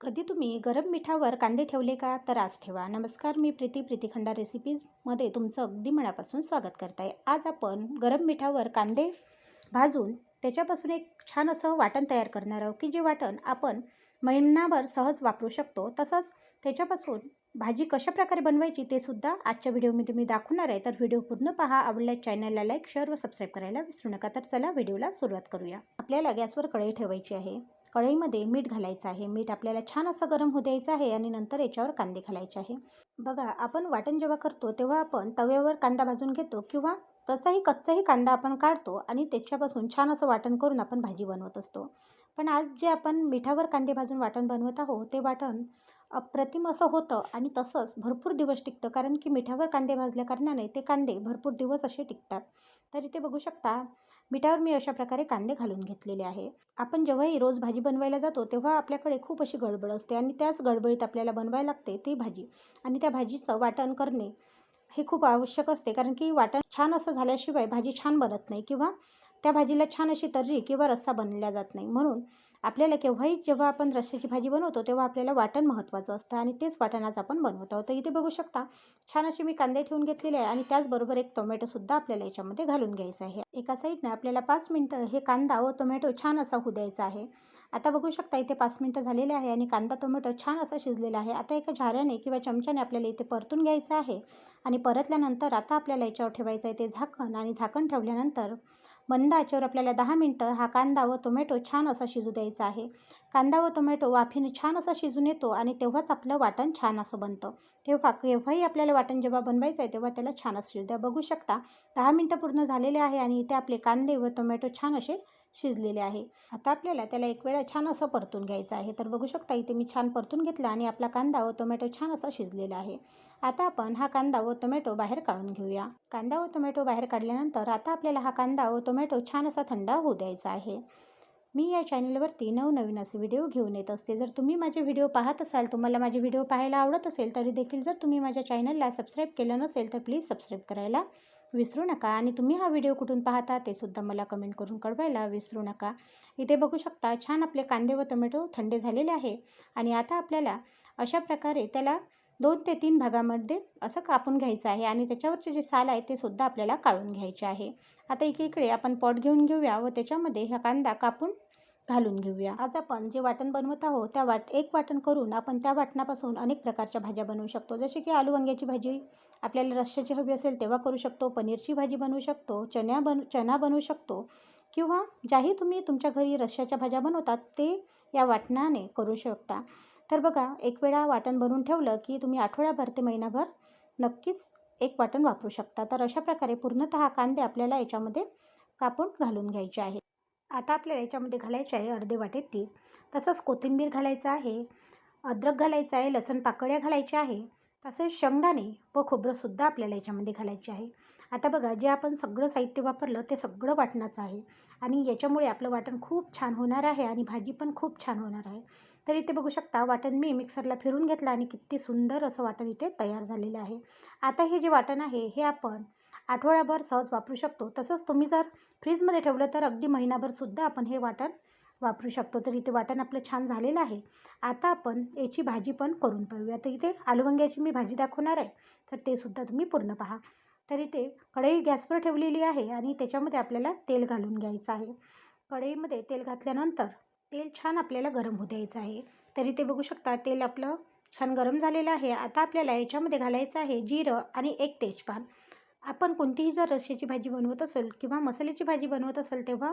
कधी तुम्ही गरम मिठावर कांदे ठेवले का? तर आज ठेवा. नमस्कार मी प्रीती. प्रीती खंडा रेसिपीजमध्ये तुमचं अगदी मनापासून स्वागत करत आहे आज आपण गरम मिठावर कांदे भाजून त्याच्यापासून एक छान असं वाटण तयार करणार आहोत की जे वाटण आपण महिनाभर सहज वापरू शकतो. तसंच त्याच्यापासून भाजी कशा प्रकारे बनवायची ते सुद्धा आजच्या व्हिडिओमध्ये मी दाखवणार आहे. तर व्हिडिओ पूर्ण पहा. आवडल्यास चॅनलला लाईक शेअर व सबस्क्राईब करायला विसरू नका. तर चला व्हिडिओला सुरुवात करूया. आपल्याला गॅसवर कढई ठेवायची आहे. कढईमध्ये मीठ घालायचं आहे. मीठ आपल्याला छान असं गरम होऊ द्यायचं आहे आणि नंतर याच्यावर कांदे घालायचे आहे. बघा आपण वाटण जेव्हा करतो तेव्हा आपण तव्यावर कांदा भाजून घेतो किंवा तसाही कच्चाही कांदा आपण काढतो आणि त्याच्यापासून छान असं वाटण करून आपण भाजी बनवत असतो. पण आज जे आपण मिठावर कांदे भाजून वाटण बनवत आहोत ते वाटण अप्रतिम असं होतं आणि तसंच भरपूर दिवस टिकतं. कारण की मिठावर कांदे भाजल्या कारणाने ते कांदे भरपूर दिवस असे टिकतात. तर इथे बघू शकता. मिठावर मी अशा प्रकारे कांदे घालून घेतलेले आहे. आपण जेव्हाही रोज भाजी बनवायला जातो तेव्हा आपल्याकडे खूप अशी गडबड असते आणि त्याच गडबडीत आपल्याला बनवायला लागते ती भाजी आणि त्या भाजीचं वाटण करणे हे खूप आवश्यक असते कारण की वाटण छान असं झाल्याशिवाय भाजी छान बनत नाही किंवा त्या भाजीला छान अशी तर्री किंवा रस्सा बनला जात नाही. म्हणून आपल्याला केव्हाही जेव्हा आपण रस्स्याची भाजी बनवतो तेव्हा आपल्याला वाटण महत्त्वाचं असतं आणि तेच वाटण आज आपण बनवत आहोत. तर इथे बघू शकता छान असे मी कांदे ठेवून घेतलेले आहे आणि त्याचबरोबर एक टोमॅटोसुद्धा आपल्याला याच्यामध्ये घालून घ्यायचं आहे. एका साईडनं आपल्याला पाच मिनटं हे कांदा व टोमॅटो छान असा होऊ द्यायचा आहे. आता बघू शकता इथे पाच मिनटं झालेले आहे आणि कांदा टोमॅटो छान असा शिजलेला आहे. आता एका झाऱ्याने किंवा चमच्याने आपल्याला इथे परतून घ्यायचं आहे आणि परतल्यानंतर आता आपल्याला याच्यावर ठेवायचं आहे ते झाकण आणि झाकण ठेवल्यानंतर मंद आचेवर आपल्याला दहा मिनटं हा कांदा व टोमॅटो छान असा शिजू द्यायचा आहे. कांदा व टोमॅटो वाफीनं छान असा शिजून येतो आणि तेव्हाच आपलं वाटण छान असं बनतं. तेव्हा केव्हाही आपल्याला वाटण जेव्हा बनवायचं आहे तेव्हा त्याला छान असं शिजू द्या. बघू शकता दहा मिनटं पूर्ण झालेले आहे आणि इथे आपले कांदे व टोमॅटो छान असे शिजलेले आहे. आता आपल्याला त्याला एक वेळा छान असं परतून घ्यायचं आहे. तर बघू शकता इथे मी छान परतून घेतला आणि आपला कांदा व टोमॅटो छान असा शिजलेला आहे. आता आपण हा कांदा व टोमॅटो बाहेर काढून घेऊया. कांदा व टोमॅटो बाहेर काढल्यानंतर आता आपल्याला हा कांदा व टोमॅटो छान असा थंड होऊ द्यायचा आहे. मी या चॅनलवरती नवनवीन असे व्हिडिओ घेऊन येत असते. जर तुम्ही माझे व्हिडिओ पाहत असाल तुम्हाला माझे व्हिडिओ पाहायला आवडत असेल तरी देखील जर तुम्ही माझ्या चॅनलला सबस्क्राईब केलं नसेल तर प्लीज सबस्क्राईब करायला. विसरू नका आणि तुम्ही हा व्हिडिओ कुठून पाहता ते सुद्धा मला कमेंट करून कळवायला विसरू नका. इथे बघू शकता छान आपले कांदे व टोमॅटो थंडे झालेले आहे आणि आता आपल्याला अशा प्रकारे त्याला दोन ते तीन भागामध्ये असं कापून घ्यायचं आहे आणि त्याच्यावरचे जे साल आहे ते सुद्धा आपल्याला काढून घ्यायचे आहे. आता एकीकडे आपण पॉट घेऊन घेऊया व त्याच्यामध्ये हा कांदा कापून घालून घेऊया. आज आपण जे वाटण बनवत आहोत त्या वाट एक वाटण करून आपण त्या वाटणापासून अनेक प्रकारच्या भाज्या बनवू शकतो. जसे की आलू वांग्याची भाजी आपल्याला रश्श्याची हवी असेल तेव्हा करू शकतो. पनीरची भाजी बनवू शकतो चण्या बन चणा बनवू शकतो किंवा ज्याही तुम्ही तुमच्या घरी रश्श्याच्या भाज्या बनवतात ते या वाटणाने करू शकता. तर बघा एक वेळा वाटण बनवून ठेवलं की तुम्ही आठवड्याभर ते महिनाभर नक्कीच एक वाटण वापरू शकता. तर अशा प्रकारे पूर्णतः कांदे आपल्याला याच्यामध्ये कापून घालून घ्यायचे आहे आता आपल्याला याच्यामध्ये घालायचे आहे अर्धे वाटे तीळ. तसंच कोथिंबीर घालायचं आहे अद्रक घालायचं आहे लसण पाकळ्या घालायच्या आहे. तसेच शेंगदाणे व खोबरंसुद्धा आपल्याला याच्यामध्ये घालायचे आहे. आता बघा जे आपण सगळं साहित्य वापरलं ते सगळं वाटणाचं आहे. आणि याच्यामुळे आपलं वाटण खूप छान होणार आहे आणि भाजी पण खूप छान होणार आहे. तर इथे बघू शकता वाटण मी मिक्सरला फिरून घेतलं आणि किती सुंदर असं वाटण इथे तयार झालेलं आहे. आता हे जे वाटण आहे हे आपण आठवड्याभर सहज वापरू शकतो. तसंच तुम्ही जर फ्रीजमध्ये ठेवलं तर अगदी महिनाभरसुद्धा आपण हे वाटण वापरू शकतो. तर इथे वाटण आपलं छान झालेलं आहे. आता आपण याची भाजी पण करून पाहूया. तर इथे आलूवंग्याची मी भाजी दाखवणार आहे. तर ते सुद्धा तुम्ही पूर्ण पहा. तर इथे कढई गॅसवर ठेवलेली आहे आणि त्याच्यामध्ये आपल्याला तेल घालून घ्यायचं आहे. कढईमध्ये तेल घातल्यानंतर तेल छान आपल्याला गरम होऊ द्यायचं आहे. तर इथे बघू शकता तेल आपलं छान गरम झालेलं आहे. आता आपल्याला याच्यामध्ये घालायचं आहे जिरं आणि एक तेजपान. आपण कोणतीही जर रश्श्याची भाजी बनवत असेल किंवा मसाल्याची भाजी बनवत असेल तेव्हा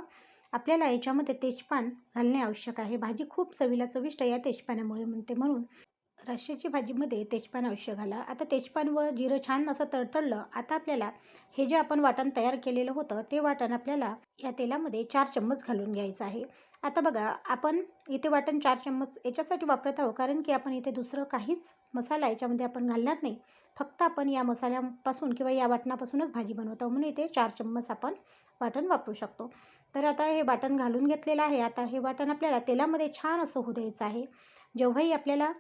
आपल्याला याच्यामध्ये तेजपान घालणे आवश्यक आहे. भाजी खूप चवीला चविष्ट या तेजपानामुळे म्हणते म्हणून. रश्श्याची भाजीमध्ये तेजपान अवश्य घाला. आता तेजपान व जिरं छान असं तडतडलं आता आपल्याला हे जे आपण वाटण तयार केलेलं होतं ते वाटण आपल्याला या तेलामध्ये चार चम्मच घालून घ्यायचं आहे. आता बघा आपण इथे वाटण चार चम्मच याच्यासाठी वापरत आहोत कारण की आपण इथे दुसरं काहीच मसाला याच्यामध्ये आपण घालणार नाही. फक्त आपण या मसाल्यापासून किंवा या वाटणापासूनच भाजी बनवतो म्हणून इथे चार चम्मच आपण वाटण वापरू शकतो. तर आता हे वाटण घालून घेतलेलं आहे. आता हे वाटण आपल्याला तेलामध्ये छान असं होऊ द्यायचं आहे. जेव्हाही आपल्याला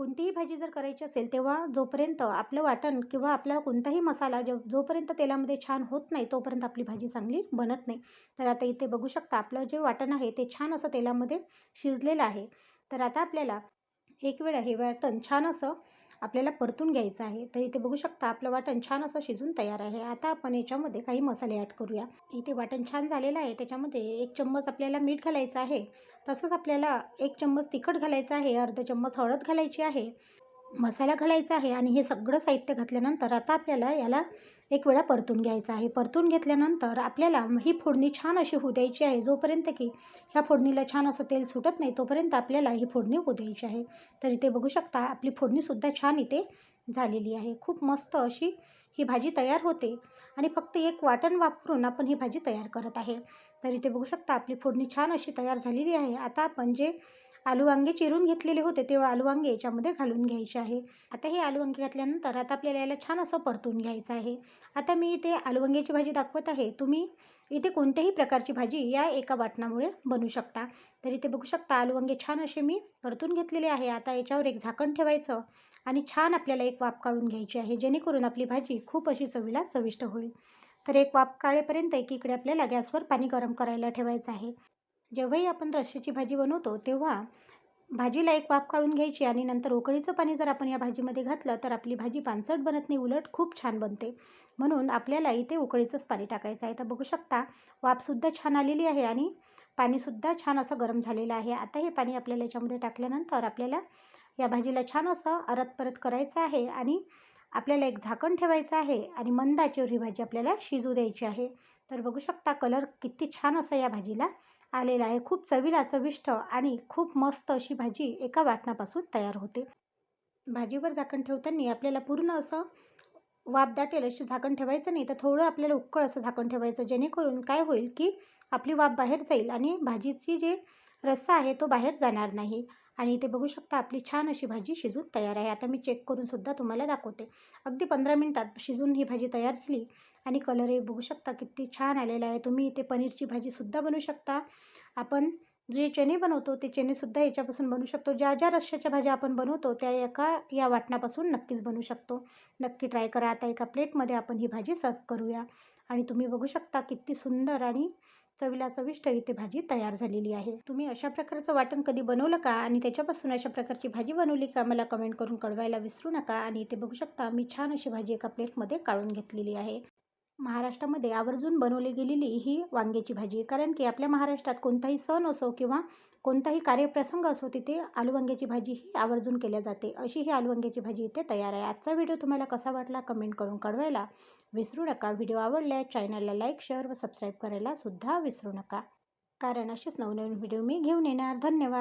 कोणतीही भाजी जर करायची असेल तेव्हा जोपर्यंत आपलं वाटण किंवा आपला कोणताही मसाला जो जोपर्यंत तेलामध्ये छान होत नाही तोपर्यंत आपली भाजी चांगली बनत नाही. तर आता इथे बघू शकता आपलं जे वाटण आहे ते छान असं तेलामध्ये शिजलेलं आहे. तर आता आपल्याला एक वेळा हे वाटण छान असं आपल्याला परतून घ्यायचं आहे. तर इथे बघू शकता आपलं वाटण छान असं शिजून तयार आहे. आता आपण याच्यामध्ये काही मसाले ॲड करूया. इथे वाटण छान झालेलं आहे. त्याच्यामध्ये एक चम्मच आपल्याला मीठ घालायचं आहे. तसंच आपल्याला एक चम्मच तिखट घालायचं आहे. अर्धा चम्मच हळद घालायची आहे. मसाला घालायचा आहे आणि हे सगळं साहित्य घातल्यानंतर आता आपल्याला याला एक वेळा परतून घ्यायचं आहे. परतून घेतल्यानंतर आपल्याला ही फोडणी छान अशी होऊ द्यायची आहे जोपर्यंत की ह्या फोडणीला छान असं तेल सुटत नाही तोपर्यंत आपल्याला ही फोडणी होऊ द्यायची आहे. तर इथे बघू शकता आपली फोडणीसुद्धा छान इथे झालेली आहे. खूप मस्त अशी ही भाजी तयार होते आणि फक्त एक वाटण वापरून आपण ही भाजी तयार करत आहे. तर इथे बघू शकता आपली फोडणी छान अशी तयार झालेली आहे. आता आपण जे आलू वांगे चिरून घेतलेले होते तेव्हा आलू वांगे याच्यामध्ये घालून घ्यायचे आहे. आता हे आलू वांगे घातल्यानंतर आता आपल्याला याला छान असं परतून घ्यायचं आहे. आता मी इथे आलू वांग्याची भाजी दाखवत आहे. तुम्ही इथे कोणत्याही प्रकारची भाजी या एका वाटणामुळे बनवू शकता. तर इथे बघू शकता आलू वांगे छान असे मी परतून घेतलेले आहे. आता याच्यावर एक झाकण ठेवायचं आणि छान आपल्याला एक वाफ काढून घ्यायची आहे जेणेकरून आपली भाजी खूप अशी चवीला चविष्ट होईल. तर एक वाफ काळेपर्यंत एकीकडे आपल्याला गॅसवर पाणी गरम करायला ठेवायचं आहे. जेव्हाही आपण रश्श्याची भाजी बनवतो तेव्हा भाजीला एक वाफ काढून घ्यायची आणि नंतर उकळीचं पाणी जर आपण या भाजीमध्ये घातलं तर आपली भाजी पानसट बनत नाही उलट खूप छान बनते. म्हणून आपल्याला इथे उकळीचंच पाणी टाकायचं आहे. तर बघू शकता वाफसुद्धा छान आलेली आहे आणि पाणीसुद्धा छान असं गरम झालेलं आहे. आता हे पाणी आपल्याला याच्यामध्ये टाकल्यानंतर आपल्याला या भाजीला छान असं अरत परत करायचं आहे आणि आपल्याला एक झाकण ठेवायचं आहे आणि मंद ही भाजी आपल्याला शिजू द्यायची आहे. तर बघू शकता कलर किती छान असा या भाजीला आलेला आहे. खूप चवीला चविष्ट आणि खूप मस्त अशी भाजी एका वाटणापासून तयार होते. भाजीवर झाकण ठेवताना आपल्याला पूर्ण असं वाफ दाटेल अशी झाकण ठेवायचं नाही. तर थोडं आपल्याला उक्कळ असं झाकण ठेवायचं. जेणेकरून काय होईल की आपली वाफ बाहेर जाईल आणि भाजीची जे रस्सा आहे तो बाहेर जाणार नाही. आणि इथे बघू शकता आपली छान अशी भाजी शिजून तयार आहे. आता मी चेक करून सुद्धा तुम्हाला दाखवते. अगदी पंधरा मिनटात शिजून ही भाजी तयार झाली. आणि कलरही बघू शकता किती छान आलेला आहे. तुम्ही इथे पनीरची भाजीसुद्धा बनवू शकता. आपण जे चणे बनवतो ते चणेसुद्धा याच्यापासून बनवू शकतो. ज्या ज्या रश्श्याच्या भाज्या आपण बनवतो त्या एका या वाटणापासून नक्कीच बनवू शकतो. नक्की ट्राय करा. आता एका प्लेटमध्ये आपण ही भाजी सर्व करूया. आणि तुम्ही बघू शकता किती सुंदर आणि चवीला चविष्ट इथे भाजी तयार झालेली आहे. तुम्ही अशा प्रकारचं वाटण कधी बनवलं का? आणि त्याच्यापासून अशा प्रकारची भाजी बनवली का? मला कमेंट करून कळवायला विसरू नका. आणि इथे बघू शकता मी छान अशी भाजी एका प्लेटमध्ये काढून घेतलेली आहे. महाराष्ट्रामध्ये आवर्जून बनवली गेलेली ही वांग्याची भाजी कारण की आपल्या महाराष्ट्रात कोणताही सण असो किंवा कोणताही कार्यप्रसंग असो तिथे आलू वांग्याची भाजी ही आवर्जून केल्या जाते. अशी ही आलू वांग्याची भाजी इथे तयार आहे. आजचा व्हिडिओ तुम्हाला कसा वाटला कमेंट करून कळवायला विसरू नका. व्हिडिओ आवडल्या चॅनलला लाईक शेअर व सबस्क्राईब करायला सुद्धा विसरू नका. कारण असेच नवनवीन व्हिडिओ मी घेऊन येणार. धन्यवाद.